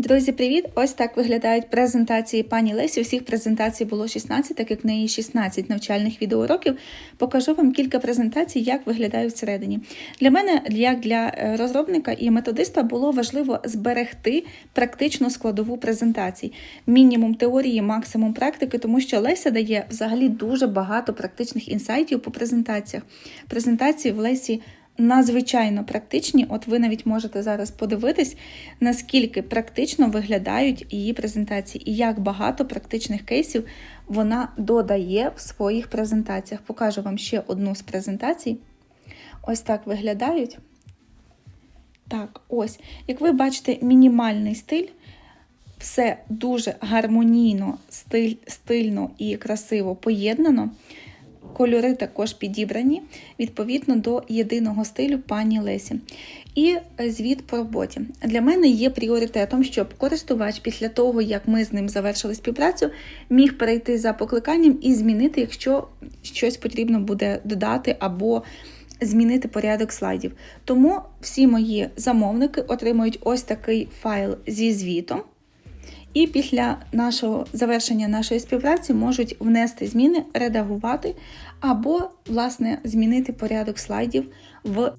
Друзі, привіт! Ось так виглядають презентації пані Лесі. Усіх презентацій було 16, так як в неї 16 навчальних відеоуроків. Покажу вам кілька презентацій, як виглядають всередині. Для мене, як для е, розробника і методиста, було важливо зберегти практичну складову презентацій. Мінімум теорії, максимум практики, тому що Леся дає взагалі дуже багато практичних інсайтів по презентаціях. Презентації в Лесі надзвичайно практичні. От ви навіть можете зараз подивитись, наскільки практично виглядають її презентації, і як багато практичних кейсів вона додає в своїх презентаціях. Покажу вам ще одну з презентацій. Ось так виглядають. Так, ось. Як ви бачите, мінімальний стиль. Все дуже гармонійно, стиль, стильно і красиво поєднано. Кольори також підібрані відповідно до єдиного стилю пані Лесі. І звіт по роботі. Для мене є пріоритетом, щоб користувач після того, як ми з ним завершили співпрацю, міг перейти за покликанням і змінити, якщо щось потрібно буде додати або змінити порядок слайдів. Тому всі мої замовники отримують ось такий файл зі звітом. І після нашого завершення нашої співпраці можуть внести зміни, редагувати або, власне, змінити порядок слайдів в